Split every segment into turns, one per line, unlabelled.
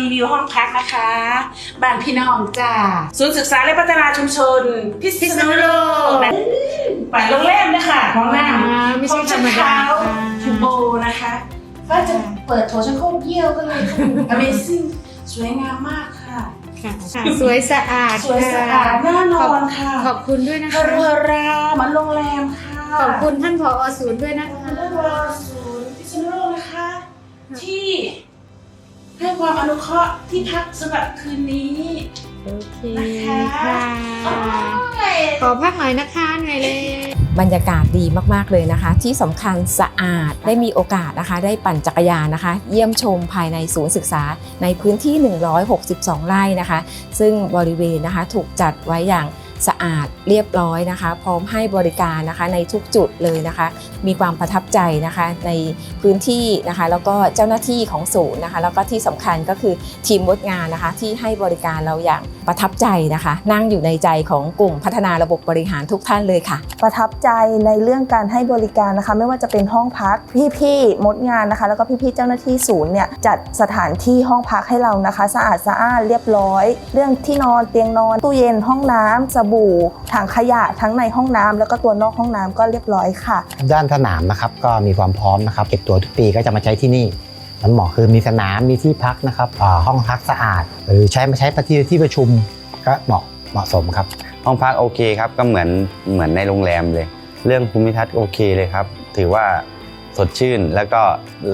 รีวิวห้องพักนะคะ บ้านพี่น้องจ้าศูนย์ศึกษาและพัฒนาชุมชน พิษณุโลกนะไปโรงแรมนะคะห้องน้
อ่าำไม่ใช่
ห้อง
ธร
ชั
ร
ก
มดา
เท้า
ค่ะ
ทูโบนะคะ ก็จะเปิดโถชักโครกเยี่ยวกันเลยค่ะ Amazing สวยงามมากค่ะ
ค่ะค่ะสวยสะอาด
สวยสะอาดน่านอนค่ะ
ขอบคุณด้วยนะ
เฮ
คะ
อร์ราเหมือนโรงแรมค่ะ
ขอบคุณท่านผอศูนย์ด้วยนะ
ขอบ
คะ
คุณท่านวรศูนย์พิษณุโลกนะคะ ที่ ให้ความอนุเคราะห์ที่พักสำหรับคืนนี้
โอเค
นะคะ
ค่ะ
โอ้ย
ขอพักหน่อยนะคะเหนื่อยเลย
บรรยากาศดีมากๆเลยนะคะ ที่สำคัญสะอาดได้มีโอกาสนะคะ ได้ปั่นจักรยานนะคะ เยี่ยมชมภายในศูนย์ศึกษาในพื้นที่ 162 ไร่นะคะ ซึ่งบริเวณนะคะถูกจัดไว้อย่าง สะอาดเรียบร้อยนะคะ พร้อมให้บริการนะคะในทุกจุดเลยนะคะ มีความประทับใจนะคะในพื้นที่นะคะ แล้วก็เจ้าหน้าที่ของศูนย์นะคะ แล้วก็ที่สำคัญก็คือทีมวดงานนะคะ ที่ให้บริการเราอย่างประทับใจนะคะ นั่งอยู่ในใจของกลุ่มพัฒนาระบบบริหารทุกท่านเลยค่ะ
ประทับใจในเรื่องการให้บริการนะคะ ไม่ว่าจะเป็นห้องพักพี่ๆมดงานนะคะ แล้วก็พี่ๆเจ้าหน้าที่ศูนย์เนี่ยจัดสถานที่ห้องพักให้เรานะคะ สะอาดสะอ้านเรียบร้อย เรื่องที่นอนเตียงนอนตู้เย็นห้องน้ำสบู่ถังขยะทั้งในห้องน้ำแล้วก็ตัวนอกห้องน้ำก็เรียบร้อยค่ะ
ด้านสนามนะครับก็มีความพร้อมนะครับเก็บตัวทุกปีก็จะมาใช้ที่นี่มันเหมาะคือมีสนามมีที่พักนะครับอ่าห้องพักสะอาด หรือใช้มาใช้ประที่ที่ประชุมก็เหมาะเหมาะสมครับ
ห้องพักโอเคครับก็เหมือนเหมือนในโรงแรมเลย เรื่องภูมิทัศน์โอเคเลยครับ ถือว่า สดชื่น แล้วก็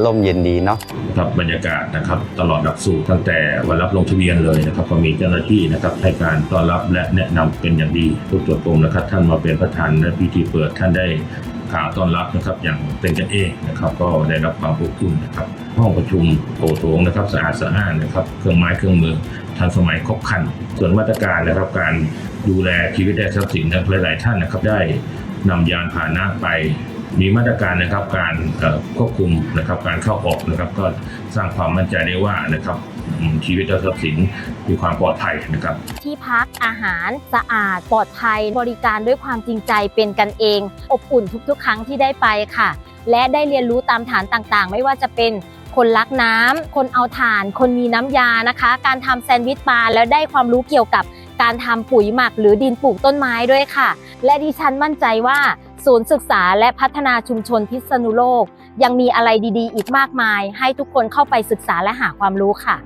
ร่มเย็นดีเนาะ
ครับบรรยากาศนะครับตลอดหลักสูตรตั้งแต่วันรับลงทะเบียนเลยนะครับก็มีเจ้าหน้าที่นะครับให้การต้อนรับและแนะนำเป็นอย่างดีทุกตัวกรมนะครับ ท่านมาเป็นประธานและพิธีเปิดท่านได้กล่าวต้อนรับนะครับอย่างเป็นกันเองนะครับก็ได้รับความอบอุ่นนะครับห้องประชุมโถงนะครับสะอาดสะอ้านนะครับเครื่องไม้เครื่องมือทันสมัยครบครัน ส่วนมาตรการนะครับการดูแลชีวิตและทรัพย์สินนะครับหลายๆท่านนะครับได้นำยานพาหนะไป มีมาตรการนะครับการควบคุมนะครับการเข้าออกนะครับ ก็สร้างความมั่นใจได้ว่านะครับชีวิตและทรัพย์สินมีความปลอดภัยนะครับ
ที่พักอาหารสะอาดปลอดภัย บริการด้วยความจริงใจเป็นกันเอง อบอุ่นทุกๆ ครั้งที่ได้ไปค่ะ และได้เรียนรู้ตามฐานต่างๆ ไม่ว่าจะเป็นคนรักน้ำคนเอาถ่าน คนมีน้ำยานะคะ การทำแซนด์วิชบาแล้วได้ความรู้เกี่ยวกับการทำปุ๋ยหมักหรือดินปลูกต้นไม้ด้วยค่ะ และดิฉันมั่นใจว่า ศูนย์ศึกษาและพัฒนาชุมชนพิษณุโลก ยังมีอะไรดีๆ อีกมากมาย ให้ทุกคนเข้าไปศึกษาและหาความรู้ค่ะ